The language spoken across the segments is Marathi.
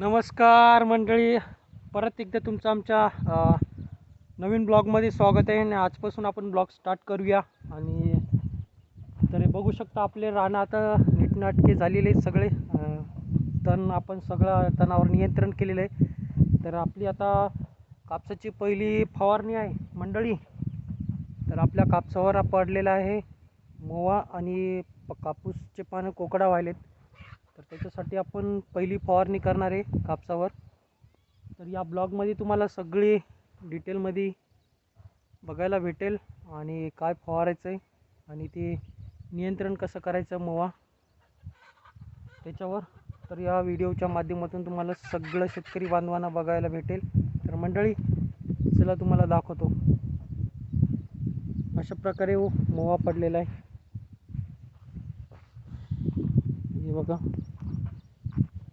नमस्कार मंडळी. परत एकदा तुमचं आमच्या नवीन ब्लॉगमध्ये स्वागत आहे आणि आजपासून आपण ब्लॉग स्टार्ट करूया. आणि तर बघू शकता आपले रानं आता नीटनाटके झालेले आहेत सगळे. तण आपण सगळं तणावर नियंत्रण केलेलं आहे. तर आपली आता कापसाची पहिली फवारणी आहे मंडळी. तर आपल्या कापसावर पडलेला आहे मोवा आणि प- कापूसचे पानं कोकडा व्हायलेत. तर त्याच्यासाठी आपण पहिली फवारणी करणार आहे कापसावर. तर या ब्लॉगमध्ये तुम्हाला सगळी डिटेलमध्ये बघायला भेटेल आणि काय फवारायचं आहे आणि ते नियंत्रण कसं करायचं मवा. त्याच्यावर तर या व्हिडिओच्या माध्यमातून तुम्हाला सगळं शेतकरी बांधवांना बघायला भेटेल. तर मंडळी चला तुम्हाला दाखवतो. अशा प्रकारे हो मोवा पडलेला आहे. हे बघा.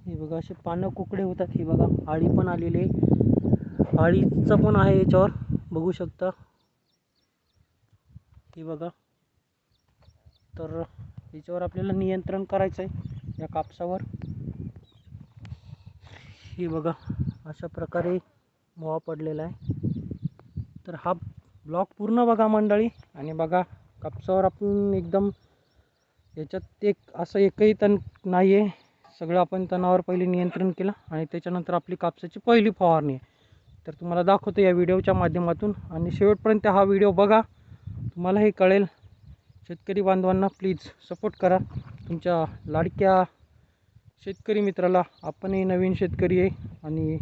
हे बघा असे पानं कुकडे होतात हे बघा. आळी पण आलेली आहे. आळीचं पण आहे याच्यावर बघू शकता. हे बघा. तर याच्यावर आपल्याला नियंत्रण करायचं आहे या कापसावर. हे बघा अशा प्रकारे मोहा पडलेला आहे. तर हा ब्लॉक पूर्ण बघा मंडळी. आणि बघा कापसावर आपण एकदम याच्यात एक असं एकही तण नाही आहे सगळं आपण तणावर पहिले नियंत्रण केलं आणि त्याच्यानंतर आपली कापसाची पहिली फवारणी आहे. तर तुम्हाला दाखवतो या व्हिडिओच्या माध्यमातून आणि शेवटपर्यंत हा व्हिडिओ बघा. तुम्हाला हे कळेल. शेतकरी बांधवांना प्लीज सपोर्ट करा. तुमच्या लाडक्या शेतकरी मित्राला आपणही नवीन शेतकरी आहे आणि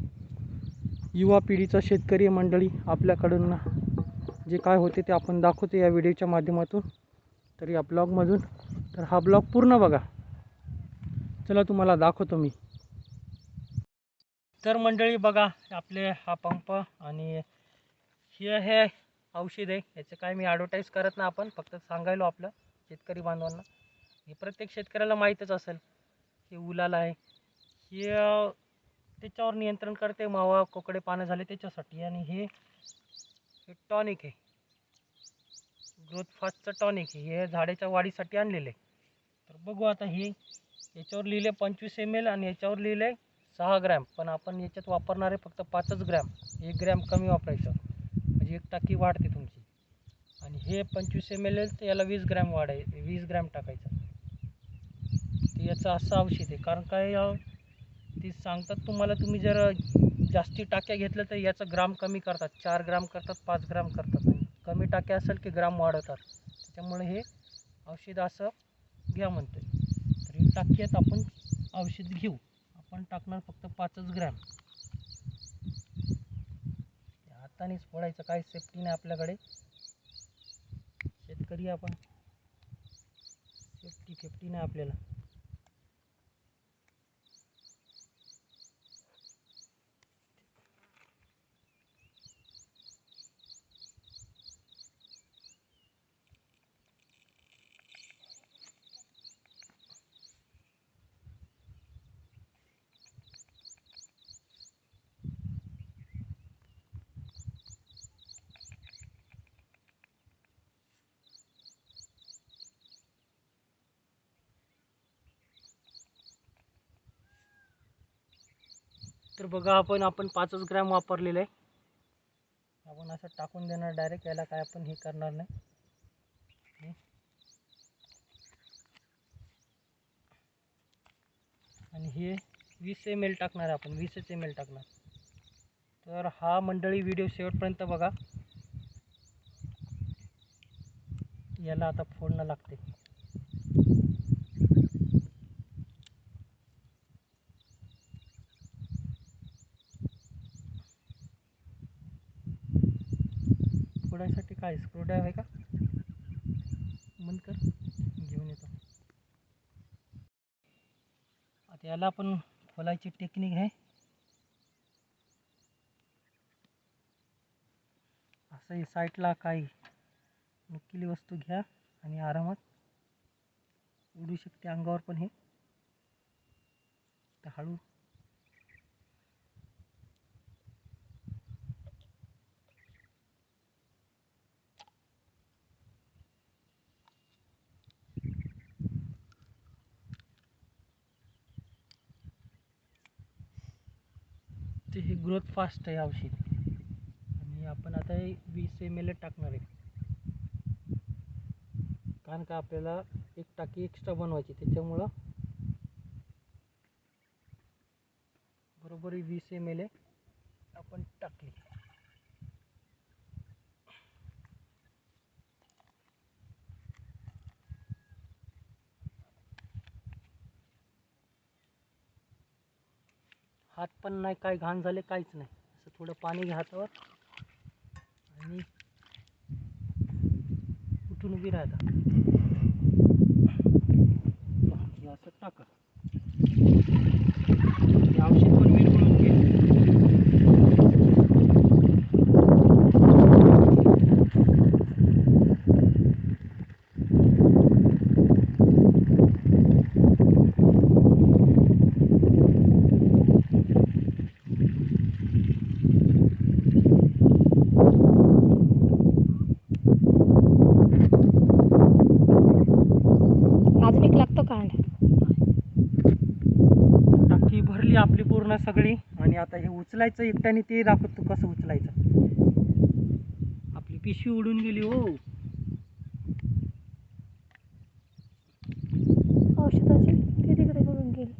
युवा पिढीचा शेतकरी मंडळी आपल्याकडून जे काय होते ते आपण दाखवतो या व्हिडिओच्या माध्यमातून. तर या ब्लॉगमधून. तर हा ब्लॉग पूर्ण बघा. चला तुम्हाला दाखवतो मी. तर मंडळी बघा आपले हा पंप आणि हे हे औषध आहे. याचं काय मी ॲडव्हर्टाईज करत नाही आपण फक्त सांगायलो आपलं शेतकरी बांधवांना. हे प्रत्येक शेतकऱ्याला माहीतच असेल हे उलाला आहे. हे त्याच्यावर नियंत्रण करते मावा कोकडे पानं झाले त्याच्यासाठी. आणि हे हे टॉनिक आहे. ग्रोथ फास्टचं टॉनिक आहे. हे झाडाच्या वाढीसाठी आणलेलं आहे. तर बघू आता हे याच्यावर लिहिले पंचवीस एम एल आणि याच्यावर लिहिले सहा ग्रॅम. पण आपण याच्यात वापरणारे फक्त पाचच ग्रॅम. एक ग्रॅम कमी वापरायचं. म्हणजे एक टाकी वाढते तुमची. आणि हे पंचवीस एम एल तर याला वीस ग्रॅम वाढाय वीस ग्रॅम टाकायचं. तर याचं असं औषध आहे. कारण काय ती ते सांगतात तुम्हाला तुम्ही जर जास्ती टाक्या घेतल्या तर याचं ग्राम कमी करतात. चार ग्राम करतात पाच ग्राम करतात. कमी टाक्या असेल की ग्राम वाढवतात. त्याच्यामुळे हे औषध असं घ्या म्हणतोय. टाक्यात आपण औषध घेऊ. आपण टाकणार फक्त पाचच ग्रॅम. हातानेच फोडायचं काही सेफ्टी नाही आपल्याकडे. शेतकरी आपण सेफ्टी फिफ्टी नाही आपल्याला. तर बघा आपण आपण पाचच ग्रॅम वापरलेलं आहे. आपण असं टाकून देणार डायरेक्ट याला काय आपण हे करणार नाही. आणि हे वीस एम एल टाकणार आहे आपण वीसच एम एल टाकणार. तर हा मंडळी व्हिडिओ शेवटपर्यंत बघा. याला आता फोडणं लागते फोडायसाठी काय? स्क्रूड्राईव्ह आहे का? बंद कर घेऊन येतो. आता याला आपण खोलायची टेक्निक आहे. असं साईटला साईडला काही नुकीली वस्तू घ्या आणि आरामात उडू शकते अंगावर पण हे. तर हळू याची हे ग्रोथ फास्ट आहे औषध. आणि आपण आता हे वीस एम एल टाकणार आहे. कारण का आपल्याला एक टाकी एक्स्ट्रा बनवायची त्याच्यामुळं बरोबर वीस एम एल आपण टाकली. हात पण नाही काय घाण झाले काहीच नाही. असं थोडं पाणी घ्या हातावर. आणि उठून उभी राहता असं टाका. औषध पण मिळतो घे अजून एक लागतो कांड होती आपली पूर्ण सगळी आणि आता हे उचलायचं एकट्याने ते दाखवतो कसं उचलायचं. आपली पिशवी उडून गेली हो औषधाची ती तिकडे करून गेली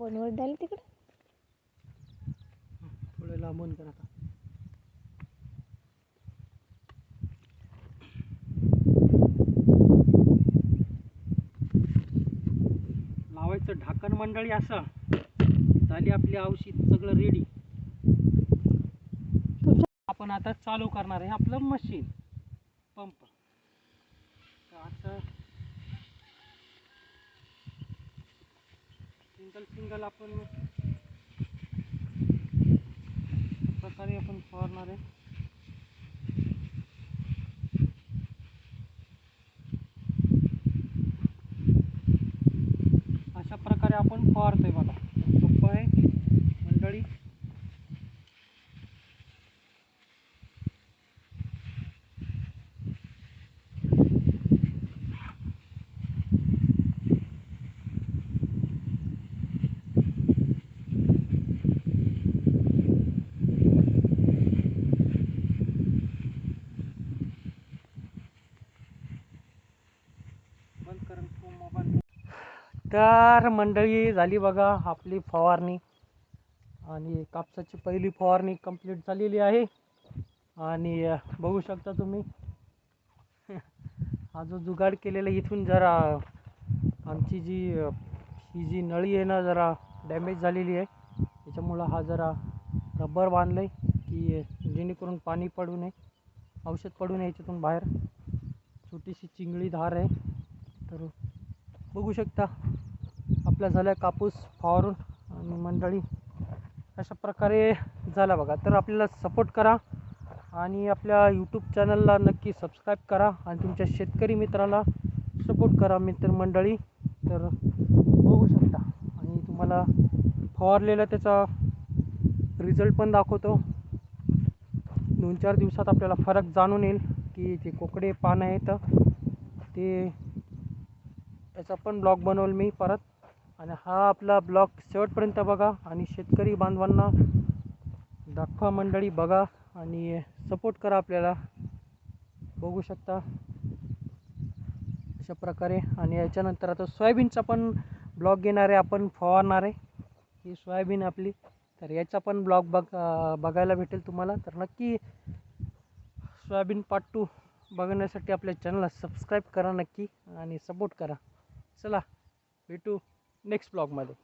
कोण वरडायला तिकडे? थोडं लांबून कर आता. लावायचं ढाकण मंडळी असं. झाली आपली औषध सगळं रेडी आपण आता चालू करणार आहे आपलं मशीन पंप असं सिंगल सिंगल आपण प्रकारे आपण फवारणार आहे अशा प्रकारे आपण फवारतोय बघा सोपं आहे मंडळी बंद कर तू मोबाईल तर मंडळी झाली बघा आपली फवारणी. आणि कापसाची पहिली फवारणी कंप्लीट झालेली आहे. आणि बघू शकता तुम्ही. हा जो जुगाड केलेला इथून जरा आमची जी ही जी नळी आहे ना जरा डॅमेज झालेली आहे. त्याच्यामुळं हा जरा रबर बांधलं आहे की जेणेकरून पाणी पडू नये. औषध पडू नये याच्यातून बाहेर. छोटीशी चिंगळी धार आहे. तर बघू शकता. आपल्या झाल्या कापूस फवारून आणि मंडळी अशा प्रकारे झाला बघा. तर आपल्याला सपोर्ट करा आणि आपल्या यूट्यूब चॅनलला नक्की सबस्क्राईब करा आणि तुमच्या शेतकरी मित्राला सपोर्ट करा मित्रमंडळी तर बघू शकता. आणि तुम्हाला फवारलेला त्याचा रिझल्ट पण दाखवतो. दोन चार दिवसात आपल्याला फरक जाणून येईल की जे कोकडे पानं आहेत ते याचा पण ब्लॉग बनवल मी परत. आणि हा आपला ब्लॉग शेवटपर्यंत बघा आणि शेतकरी बांधवांना दाखवा मंडळी बघा आणि सपोर्ट करा आपल्याला. बघू शकता. अशा प्रकारे आणि याच्यानंतर आता सोयाबीनचा पण ब्लॉग घेणार आहे आपण फवारणार आहे. ही सोयाबीन आपली. तर याचा पण ब्लॉग बघ बघायला भेटेल तुम्हाला. तर नक्की सोयाबीन पार्ट टू बघण्यासाठी आपल्या चॅनलला सबस्क्राईब करा नक्की आणि सपोर्ट करा. चला भेटू. नेक्स्ट ब्लॉगमध्ये.